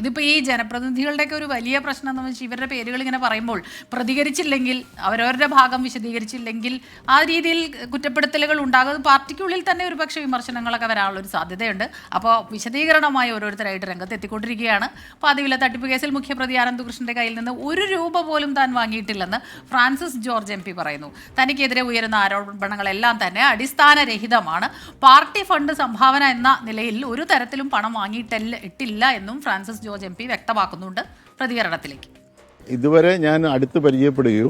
ഇതിപ്പോൾ ഈ ജനപ്രതിനിധികളുടെയൊക്കെ ഒരു വലിയ പ്രശ്നം എന്ന് വെച്ചാൽ ഇവരുടെ പേരുകൾ ഇങ്ങനെ പറയുമ്പോൾ പ്രതികരിച്ചില്ലെങ്കിൽ അവരവരുടെ ഭാഗം വിശദീകരിച്ചില്ലെങ്കിൽ ആ രീതിയിൽ കുറ്റപ്പെടുത്തലുകൾ ഉണ്ടാകുന്നത് പാർട്ടിക്കുള്ളിൽ തന്നെ ഒരു പക്ഷേ വിമർശനങ്ങളൊക്കെ വരാനുള്ള ഒരു സാധ്യതയുണ്ട്. അപ്പോൾ വിശദീകരണമായി ഓരോരുത്തരായിട്ട് രംഗത്ത് എത്തിക്കൊണ്ടിരിക്കുകയാണ് പതിവിലെ തട്ടിപ്പ് കേസിൽ മുഖ്യപ്രതി ആനന്ദകൃഷ്ണന്റെ കയ്യിൽ നിന്ന് ഒരു രൂപ പോലും താൻ വാങ്ങിയിട്ടില്ലെന്ന് ഫ്രാൻസിസ് ജോർജ് എം പി പറയുന്നു. തനിക്കെതിരെ ഉയരുന്ന ആരോപണങ്ങളെല്ലാം തന്നെ അടിസ്ഥാനരഹിതമാണ്. പാർട്ടി ഫണ്ട് സംഭാവന എന്ന നിലയിൽ ഒരു തരത്തിലും പണം വാങ്ങിയിട്ടില്ല ഇട്ടില്ല എന്നും ഫ്രാൻസിസ് ജോർജ് എം പി വ്യക്തമാക്കുന്നുണ്ട് പ്രതികരണത്തിലേക്ക്. ഇതുവരെ ഞാൻ അടുത്ത് പരിചയപ്പെടുകയോ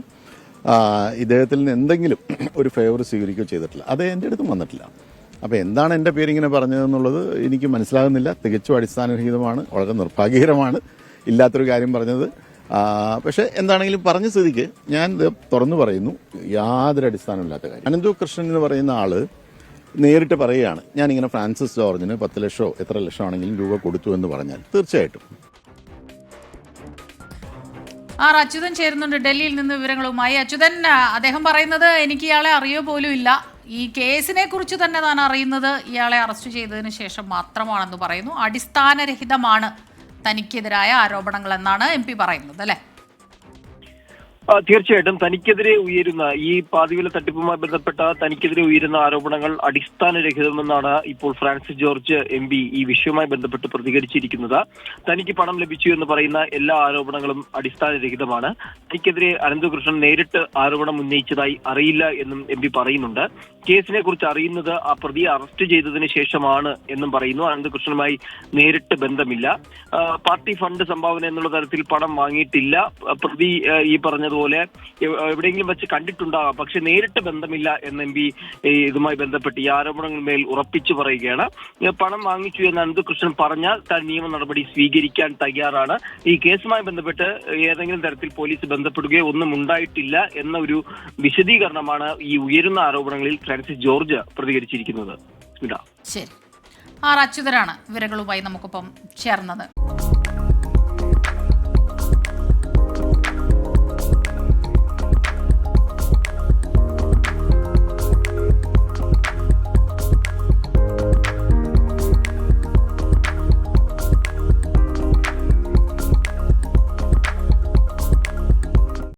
ഇദ്ദേഹത്തിൽ നിന്ന് എന്തെങ്കിലും ഒരു ഫേവർ സ്വീകരിക്കുകയോ ചെയ്തിട്ടില്ല. അത് എന്റെ അടുത്തും വന്നിട്ടില്ല. അപ്പോൾ എന്താണ് എന്റെ പേരിങ്ങനെ പറഞ്ഞതെന്നുള്ളത് എനിക്ക് മനസ്സിലാകുന്നില്ല. തികച്ചും അടിസ്ഥാനരഹിതമാണ് വളരെ നിർഭാഗ്യകരമാണ് ഇല്ലാത്തൊരു കാര്യം പറഞ്ഞത്. പക്ഷേ എന്താണെങ്കിലും പറഞ്ഞ സ്ഥിതിക്ക് ഞാൻ തുറന്നു പറയുന്നു. യാതൊരു അടിസ്ഥാനമില്ലാത്ത കാര്യം. അനന്തു കൃഷ്ണൻ എന്ന് പറയുന്ന ആൾ നേരിട്ട് പറയുകയാണ് ഞാനിങ്ങനെ ഫ്രാൻസിസ് ജോർജിന് പത്ത് ലക്ഷമോ എത്ര ലക്ഷമാണെങ്കിലും രൂപ കൊടുത്തു എന്ന് പറഞ്ഞാൽ തീർച്ചയായിട്ടും. ആർ അച്യുതൻ ചേരുന്നുണ്ട് ഡൽഹിയിൽ നിന്ന് വിവരങ്ങളുമായി. അച്യുതൻ അദ്ദേഹം പറയുന്നത് എനിക്ക് ഇയാളെ അറിയോ പോലും ഇല്ല. ഈ കേസിനെ കുറിച്ച് തന്നെ താൻ അറിയുന്നത് ഇയാളെ അറസ്റ്റ് ചെയ്തതിന് ശേഷം മാത്രമാണെന്ന് പറയുന്നു. അടിസ്ഥാനരഹിതമാണ് തനിക്കെതിരായ ആരോപണങ്ങൾ എന്നാണ് എം പി പറയുന്നത് അല്ലേ? തീർച്ചയായിട്ടും തനിക്കെതിരെ ഉയരുന്ന ഈ പാതിവില തട്ടിപ്പുമായി ബന്ധപ്പെട്ട തനിക്കെതിരെ ഉയരുന്ന ആരോപണങ്ങൾ അടിസ്ഥാനരഹിതമെന്നാണ് ഇപ്പോൾ ഫ്രാൻസിസ് ജോർജ് എം പി ഈ വിഷയവുമായി ബന്ധപ്പെട്ട് പ്രതികരിച്ചിരിക്കുന്നത്. തനിക്ക് പണം ലഭിച്ചു എന്ന് പറയുന്ന എല്ലാ ആരോപണങ്ങളും അടിസ്ഥാനരഹിതമാണ്. തനിക്കെതിരെ അനന്തകൃഷ്ണൻ നേരിട്ട് ആരോപണം ഉന്നയിച്ചതായി അറിയില്ല എന്നും എം പി പറയുന്നുണ്ട്. കേസിനെ കുറിച്ച് അറിയുന്നത് ആ പ്രതിയെ അറസ്റ്റ് ചെയ്തതിന് ശേഷമാണ് എന്നും പറയുന്നു. അനന്തകൃഷ്ണനുമായി നേരിട്ട് ബന്ധമില്ല. പാർട്ടി ഫണ്ട് സംഭാവന എന്നുള്ള തരത്തിൽ പണം വാങ്ങിയിട്ടില്ല. പ്രതി ഈ പറഞ്ഞതുപോലെ എവ്- എവിടെയെങ്കിലും വെച്ച് കണ്ടിട്ടുണ്ടാകാം. പക്ഷെ നേരിട്ട് ബന്ധമില്ല എന്ന് എം പി ഇതുമായി ബന്ധപ്പെട്ട് ഈ ആരോപണങ്ങളിന്മേൽ ഉറപ്പിച്ചു പറയുകയാണ്. പണം വാങ്ങിച്ചു എന്ന് അനന്തകൃഷ്ണൻ പറഞ്ഞാൽ താൻ നിയമ നടപടി സ്വീകരിക്കാൻ തയ്യാറാണ്. ഈ കേസുമായി ബന്ധപ്പെട്ട് ഏതെങ്കിലും തരത്തിൽ പോലീസ് ബന്ധപ്പെടുകയോ ഒന്നും ഉണ്ടായിട്ടില്ല എന്ന ഒരു വിശദീകരണമാണ് ഈ ഉയരുന്ന ആരോപണങ്ങളിൽ ഫ്രാൻസിസ് ജോർജ് പ്രതികരിച്ചിരിക്കുന്നത്. ശരി. ആർ അച്യുതരാണ് വിവരങ്ങളുമായി നമുക്കൊപ്പം ചേർന്നത്.